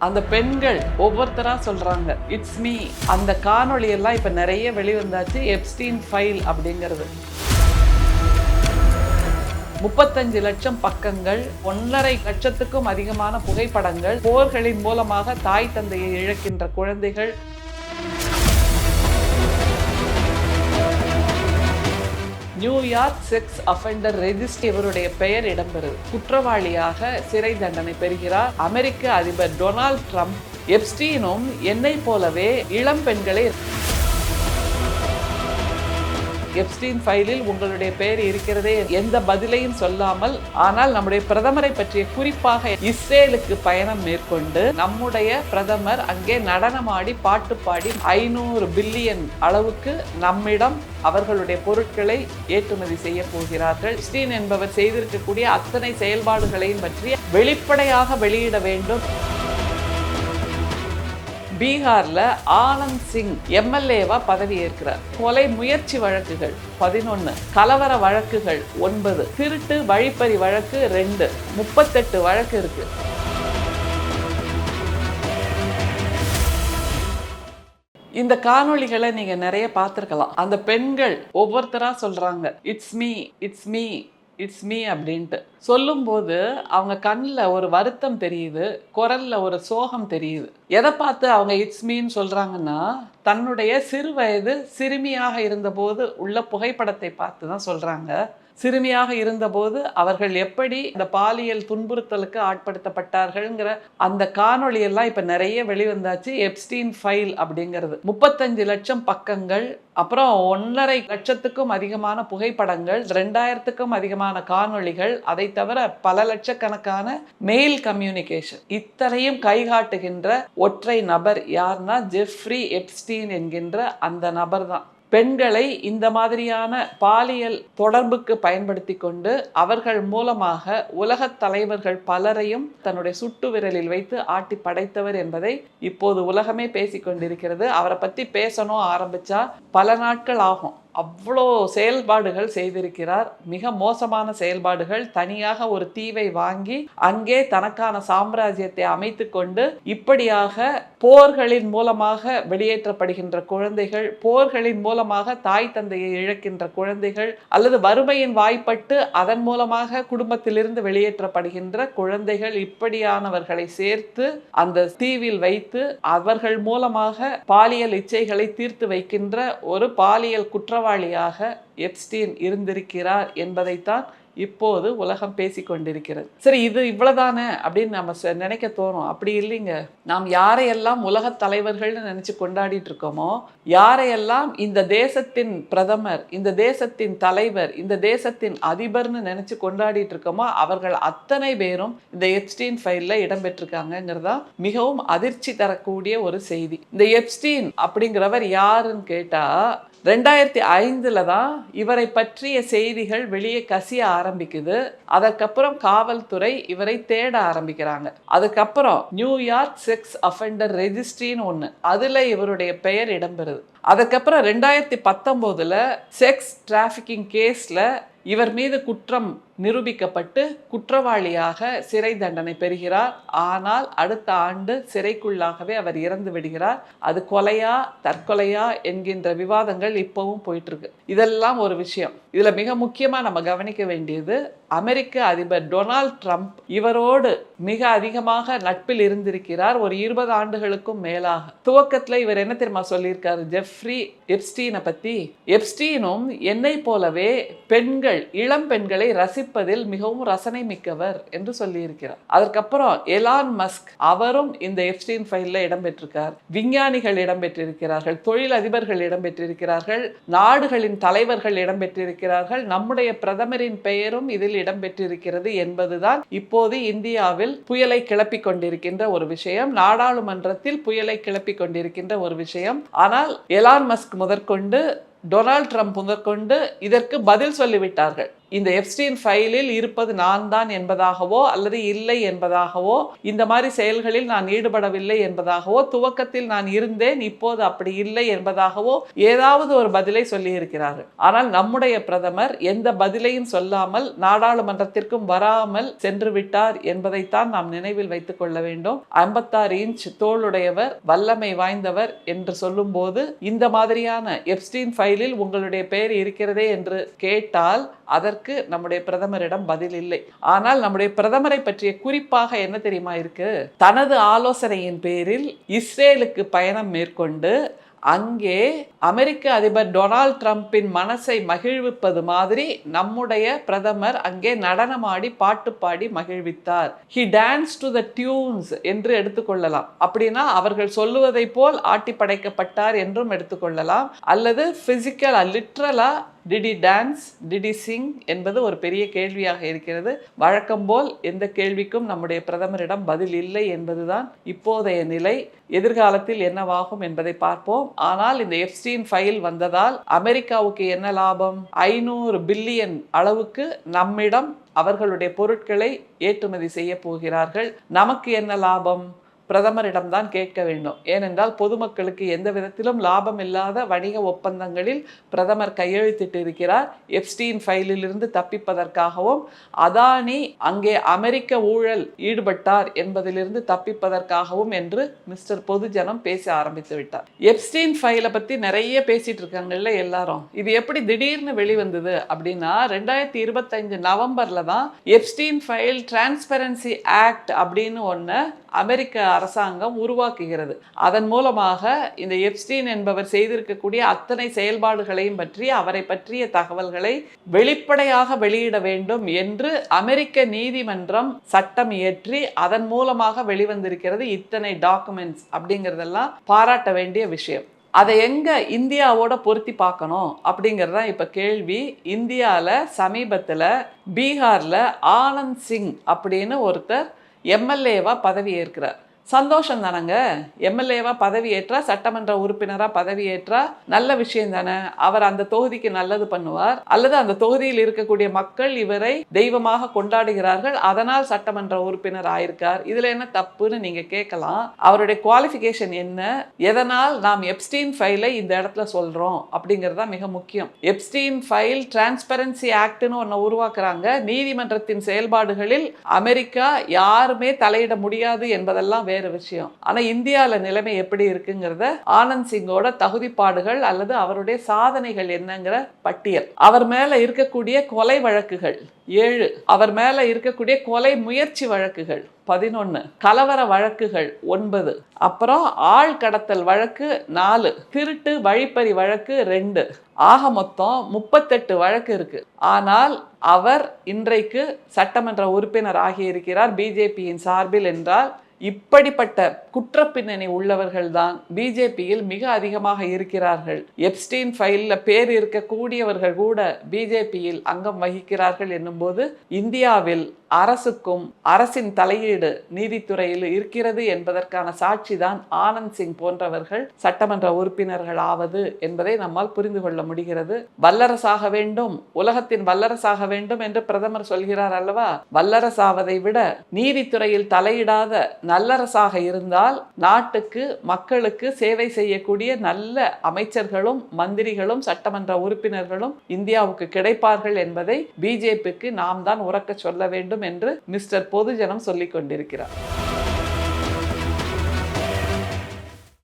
அந்த பெண்கள் ஒவ்வொருத்தரா சொல்றாங்க இட்ஸ் மீ அந்த காணொளி எல்லாம் இப்ப நிறைய வெளிவந்தாச்சு எப்ஸ்டீன் ஃபைல் அப்படிங்கிறது. முப்பத்தஞ்சு லட்சம் பக்கங்கள் ஒன்றரை லட்சத்துக்கும் அதிகமான புகைப்படங்கள் போர்களின் மூலமாக தாய் தந்தையை இழக்கின்ற குழந்தைகள் நியூயார்க் செக்ஸ் அஃபெண்டர் ரெஜிஸ்டர் இவருடைய பெயர் இடம்பெறுது. குற்றவாளியாக சிறை தண்டனை பெறுகிறார் அமெரிக்க அதிபர் டொனால்ட் ட்ரம்ப். எப்ஸ்டீனும் என்னை போலவே இளம் பெண்களை எப்ஸ்டீன் ஃபைலில் உங்களுடைய பெயர் இருக்கிறதே எந்த பதிலையும் சொல்லாமல் ஆனால் நம்முடைய பிரதமரை பற்றிய குறிப்பாக இஸ்ரேலுக்கு பயணம் மேற்கொண்டு நம்முடைய பிரதமர் அங்கே நடனமாடி பாட்டு பாடி ஐநூறு பில்லியன் அளவுக்கு நம்மிடம் அவர்களுடைய பொருட்களை ஏற்றுமதி செய்ய போகிறார்கள். ஸ்டீன் என்பவர் செய்திருக்கக்கூடிய அத்தனை செயல்பாடுகளையும் பற்றி வெளிப்படையாக வெளியிட வேண்டும். பீகாரில் ஆனந்த் சிங் எம்எல்ஏவா பதவி ஏற்கிறார் கொலை முயற்சி வழக்குகள் பதினொன்று கலவர வழக்குகள் ஒன்பது திருட்டு வழிப்பறி வழக்கு ரெண்டு முப்பத்தெட்டு வழக்கு இருக்கு. இந்த காணொளிகளை நீங்க நிறைய பார்த்துருக்கலாம். அந்த பெண்கள் ஒவ்வொருத்தரா சொல்றாங்க it's me it's me it's me அப்படின்ட்டு. சொல்லும்போது அவங்க கண்ணில் ஒரு வருத்தம் தெரியுது குரலில் ஒரு சோகம் தெரியுது. எதை பார்த்து அவங்க இட்ஸ் மீன்னு சொல்கிறாங்கன்னா தன்னுடைய சிறு வயது சிறுமியாக இருந்தபோது உள்ள புகைப்படத்தை பார்த்து தான் சொல்கிறாங்க சிறுமியாக இருந்தபோது அவர்கள் எப்படி இந்த பாலியல் துன்புறுத்தலுக்கு ஆட்படுத்தப்பட்டார்கள்ங்கிற அந்த காணொளி எல்லாம் இப்போ நிறைய வெளிவந்தாச்சு. எப்ஸ்டீன் ஃபைல் அப்படிங்கிறது. முப்பத்தஞ்சு லட்சம் பக்கங்கள் அப்புறம் ஒன்றரை லட்சத்துக்கும் அதிகமான புகைப்படங்கள் ரெண்டாயிரத்துக்கும் அதிகமான காணொளிகள் அதை தவிர பல லட்சக்கணக்கான மெயில் கம்யூனிகேஷன் இத்தனையும் கைகாட்டுகின்ற ஒற்றை நபர் யார்னா ஜெஃப்ரி எப்ஸ்டீன் என்கின்ற அந்த நபர் தான் பெண்களை இந்த மாதிரியான பாலியல் தொடர்புக்கு பயன்படுத்தி கொண்டு அவர்கள் மூலமாக உலகத் தலைவர்கள் பலரையும் தன்னுடைய சுட்டு விரலில் வைத்து ஆட்டி படைத்தவர் என்பதை இப்போது உலகமே பேசிக்கொண்டிருக்கிறது அவரை பற்றி பேசணும் ஆரம்பிச்சா பல நாட்கள் ஆகும். அவ்வளோ செயல்பாடுகள் செய்திருக்கிறார். மிக மோசமான செயல்பாடுகள். தனியாக ஒரு தீவை வாங்கி அங்கே தனக்கான சாம்ராஜ்யத்தை அமைத்து கொண்டு இப்படியாக போர்களின் மூலமாக வெளியேற்றப்படுகின்ற குழந்தைகள் போர்களின் மூலமாக தாய் தந்தையை இழக்கின்ற குழந்தைகள் அல்லது வறுமையின் வாய்ப்பட்டு அதன் மூலமாக குடும்பத்திலிருந்து வெளியேற்றப்படுகின்ற குழந்தைகள் இப்படியானவர்களை சேர்த்து அந்த தீவில் வைத்து அவர்கள் மூலமாக பாலியல் இச்சைகளை தீர்த்து வைக்கின்ற ஒரு பாலியல் குற்றவாளி குற்றவாளியாக எப்ஸ்டீன் இருந்திருக்கிறார் என்பதைத்தான் இப்போது உலகம் பேசிக்கொண்டிருக்கிறது. சரி இது இவ்வளவுதானே அப்படின்னு நம்ம ச- நினைக்க தோணும். அப்படி இல்லைங்க. நாம் யாரையெல்லாம் உலக தலைவர்கள்னு நினைச்சு கொண்டாடிட்டு இருக்கோமோ யாரையெல்லாம் இந்த தேசத்தின் பிரதமர் இந்த தேசத்தின் தலைவர் இந்த தேசத்தின் அதிபர்னு நினைச்சு கொண்டாடிட்டு இருக்கோமோ அவர்கள் அத்தனை பேரும் இந்த எப்ஸ்டீன் ஃபைல்ல இடம்பெற்றிருக்காங்கிறதா மிகவும் அதிர்ச்சி தரக்கூடிய ஒரு செய்தி. இந்த எப்ஸ்டீன் அப்படிங்கிறவர் யாருன்னு கேட்டா ரெண்டாயிரத்தி ஐந்துல தான் இவரை பற்றிய செய்திகள் வெளியே கசிய ஆரம்பிக்குது. அதற்கப்புறம் காவல்துறை இவரை தேட ஆரம்பிக்கிறாங்க. அதுக்கப்புறம் நியூயார்க் செக்ஸ் அஃபெண்டர் ரெஜிஸ்ட்ரின்னு ஒன்று அதில் இவருடைய பெயர் இடம்பெறுது. அதுக்கப்புறம் ரெண்டாயிரத்தி பத்தொம்போதில் செக்ஸ் டிராஃபிக்கிங் கேஸில் இவர் மீது குற்றம் நிரூபிக்கப்பட்டு குற்றவாளியாக சிறை தண்டனை பெறுகிறார். ஆனால் அடுத்த ஆண்டு சிறைக்குள்ளாகவே அவர் இறந்து விடுகிறார். அது கொலையா தற்கொலையா என்கின்ற விவாதங்கள் இப்பவும் போயிட்டு இருக்கு இதெல்லாம் ஒரு விஷயம். இதுல மிக முக்கியமா நம்ம கவனிக்க வேண்டியது அமெரிக்க அதிபர் டொனால்ட் ட்ரம்ப் இவரோடு மிக அதிகமாக நட்பில் இருந்திருக்கிறார் ஒரு இருபது ஆண்டுகளுக்கும் மேலாக. துவக்கத்துல இவர் என்ன தெரியுமா சொல்லியிருக்காரு? ஜெஃப்ரி எப்ஸ்டீனை பத்தி. எப்ஸ்டீனும் என்னை போலவே பெண்கள் இளம் பெண்களை ரசிப்பதில் மிகவும் ரசனை மிக்கவர் என்று சொல்லியிருக்கிறார். அதற்கப்புறம் எலான் மஸ்க் அவரும் இந்த எஃப்டீன் ஃபைலில் இடம்பெற்றிருக்கார். விஞ்ஞானிகள் இடம்பெற்றிருக்கிறார்கள் தொழில் அதிபர்கள் இடம்பெற்றிருக்கிறார்கள் நாடுகளின் தலைவர்கள் இடம்பெற்றிருக்கிறார்கள் நம்முடைய பிரதமரின் பெயரும் இதில் இடம்பெற்றிருக்கிறது என்பதுதான் இப்போது இந்தியாவில் புயலை கிளப்பி கொண்டிருக்கின்ற ஒரு விஷயம். நாடாளுமன்றத்தில் புயலை கிளப்பி கொண்டிருக்கின்ற ஒரு விஷயம். ஆனால் எலான் மஸ்க் முதற்கொண்டு டொனால்ட் ட்ரம்ப் முதற்கொண்டு இதற்கு பதில் சொல்லிவிட்டார்கள். இந்த எப்ஸ்டீன் ஃபைலில் இருப்பது நான் தான் என்பதாகவோ அல்லது இல்லை என்பதாகவோ இந்த மாதிரி செயல்களில் நான் ஈடுபடவில்லை என்பதாகவோ துவக்கத்தில் நான் இருந்தேன் இப்போது அப்படி இல்லை என்பதாகவோ ஏதாவது ஒரு பதிலை சொல்லியிருக்கிறார். ஆனால் நம்முடைய பிரதமர் எந்த பதிலையும் சொல்லாமல் நாடாளுமன்றத்திற்கும் வராமல் சென்று விட்டார் என்பதைத்தான் நாம் நினைவில் வைத்துக் கொள்ள வேண்டும். ஐம்பத்தாறு இன்ச் தோளுடையவர் வல்லமை வாய்ந்தவர் என்று சொல்லும்போது இந்த மாதிரியான எப்ஸ்டீன் ஃபைலில் உங்களுடைய பெயர் இருக்கிறதே என்று கேட்டால் அதற்கு நம்முடைய பிரதமரிடம் பதில் இல்லை. ஆனால் நம்முடைய பிரதமரை பற்றிய குறிப்பாக என்ன தெரியுமா இருக்கு? தனது ஆலோசனையின் பேரில் இஸ்ரேலுக்கு பயணம் மேற்கொண்டு அங்கே அமெரிக்க அதிபர் டொனால்ட் ட்ரம்பின் மனசை மகிழ்விப்பது மாதிரி நம்முடைய பிரதமர் அங்கே நடனமாடி பாட்டு பாடி மகிழ்வித்தார். He dance to the tunes என்று எடுத்துக்கொள்ளலாம் அப்படின்னா அவர்கள் சொல்லுவதை போல் ஆட்டி படைக்கப்பட்டார் என்றும் எடுத்துக்கொள்ளலாம் அல்லது பிசிக்கலா லிட்ரலா டிடி டான்ஸ் டிடி சிங் என்பது ஒரு பெரிய கேள்வியாக இருக்கிறது. வழக்கம் போல் எந்த கேள்விக்கும் நம்முடைய பிரதமரிடம் பதில் இல்லை என்பதுதான் இப்போதைய நிலை. எதிர்காலத்தில் என்னவாகும் என்பதை பார்ப்போம். ஆனால் இந்த எஃப்ஸ்டீன் ஃபைல் வந்ததால் அமெரிக்காவுக்கு என்ன லாபம்? ஐநூறு பில்லியன் அளவுக்கு நம்மிடம் அவர்களுடைய பொருட்களை ஏற்றுமதி செய்ய போகிறார்கள். நமக்கு என்ன லாபம்? பிரதமரிடம்தான் கேட்க வேண்டும். ஏனென்றால் பொதுமக்களுக்கு எந்த விதத்திலும் லாபம் இல்லாத வணிக ஒப்பந்தங்களில் பிரதமர் கையெழுத்திட்டு இருக்கிறார். எப்ஸ்டீன் ஃபைலிலிருந்து தப்பிப்பதற்காகவும் அதானி அங்கே அமெரிக்க ஊழல் ஈடுபட்டார் என்பதிலிருந்து தப்பிப்பதற்காகவும் என்று மிஸ்டர் பொதுஜனம் பேச ஆரம்பித்து விட்டார். எப்ஸ்டீன் ஃபைலை பற்றி நிறைய பேசிட்டு இருக்காங்கல்ல எல்லாரும். இது எப்படி திடீர்னு வெளிவந்தது அப்படின்னா ரெண்டாயிரத்தி இருபத்தஞ்சு நவம்பர்ல தான் எப்ஸ்டீன் ஃபைல் டிரான்ஸ்பரன்சி ஆக்ட் அப்படின்னு ஒன்று அமெரிக்க அரசாங்கம் உருவாக்குகிறது. அதன் மூலமாக இந்த எப்ஸ்டீன் என்பவர் செய்திருக்கக்கூடிய அத்தனை செயல்பாடுகளையும் பற்றி அவரை பற்றிய தகவல்களை வெளிப்படையாக வெளியிட வேண்டும் என்று அமெரிக்க நீதிமன்றம் சட்டம் இயற்றி அதன் மூலமாக வெளிவந்திருக்கிறது இத்தனை டாக்குமெண்ட்ஸ் அப்படிங்கிறதெல்லாம் பாராட்ட வேண்டிய விஷயம். அதை எங்க இந்தியாவோட பொருத்தி பார்க்கணும் அப்படிங்கிறது தான் இப்போ கேள்வி. இந்தியாவில் சமீபத்தில் பீகாரில் ஆனந்த் சிங் அப்படின்னு ஒருத்தர் எம்எல்ஏவாக பதவி ஏற்கிறார் சந்தோஷம் தானங்க. எம்எல்ஏவா பதவி ஏற்றா சட்டமன்ற உறுப்பினராக பதவியேற்றா நல்ல விஷயம் தானே. அவர் அந்த தொகுதிக்கு நல்லது பண்ணுவார். அல்லது அந்த தொகுதியில் இருக்கக்கூடிய மக்கள் இவரை தெய்வமாக கொண்டாடுகிறார்கள். அதனால் சட்டமன்ற உறுப்பினர் ஆயிருக்கார். இதுல என்ன தப்புன்னு நீங்க கேட்கலாம். அவருடைய குவாலிஃபிகேஷன் என்ன? எதனால் நாம் எப்ஸ்டீன் ஃபைலை இந்த இடத்துல சொல்றோம்? அப்படிங்கிறது தான் மிக முக்கியம். எப்ஸ்டீன் ஃபைல் டிரான்ஸ்பரன்சி ஆக்ட்னு ஒன்று உருவாக்குறாங்க. நீதிமன்றத்தின் செயல்பாடுகளில் அமெரிக்கா யாருமே தலையிட முடியாது என்பதெல்லாம் வேறு விஷயம். ஆனால் இந்தியாவில் நிலைமை எப்படி இருக்குங்கிறத ஆனந்த் சிங்கோட தகுதிப்பாடுகள் அல்லது அவருடைய சாதனைகள் என்னங்கிற பட்டியல். அவர் மேல இருக்கக்கூடிய கொலை வழக்குகள் ஏழு. அவர் மேல இருக்கக்கூடிய கொலை முயற்சி வழக்குகள் பதினொன்று கலவர வழக்குகள் ஒன்பது. அப்புறம் ஆள் கடத்தல் வழக்கு நாலு. திருட்டு வழிப்பறி வழக்கு ரெண்டு. ஆக மொத்தம் முப்பத்தெட்டு வழக்கு இருக்கு. ஆனால் அவர் இன்றைக்கு சட்டமன்ற உறுப்பினர் ஆகியிருக்கிறார். பிஜேபியின் சார்பில் என்றால் இப்படிப்பட்ட குற்றப்பின்னணி உள்ளவர்கள் தான் பிஜேபியில் மிக அதிகமாக இருக்கிறார்கள். எப்ஸ்டீன் ஃபைலில் பேர் இருக்கக்கூடியவர்கள் கூட பிஜேபியில் அங்கம் வகிக்கிறார்கள் என்னும்போது இந்தியாவில் அரசுக்கும் அரசின் தலையீடு நீதித்துறையில் இருக்கிறது என்பதற்கான சாட்சி தான் ஆனந்த் சிங் போன்றவர்கள் சட்டமன்ற உறுப்பினர்கள் ஆவது என்பதை நம்மால் புரிந்து கொள்ள முடிகிறது. வல்லரசாக வேண்டும் உலகத்தின் வல்லரசாக வேண்டும் என்று பிரதமர் சொல்கிறார் அல்லவா? வல்லரசாவதை விட நீதித்துறையில் தலையிடாத நல்லரசாக இருந்தால் நாட்டுக்கு மக்களுக்கு சேவை செய்யக்கூடிய நல்ல அமைச்சர்களும் மந்திரிகளும் சட்டமன்ற உறுப்பினர்களும் இந்தியாவுக்கு கிடைப்பார்கள் என்பதை பிஜேபிக்கு நாம் தான் உறக்க சொல்ல வேண்டும் என்று மிஸ்டர் பொதுஜனம் சொல்லிக் கொண்டிருக்கிறார்.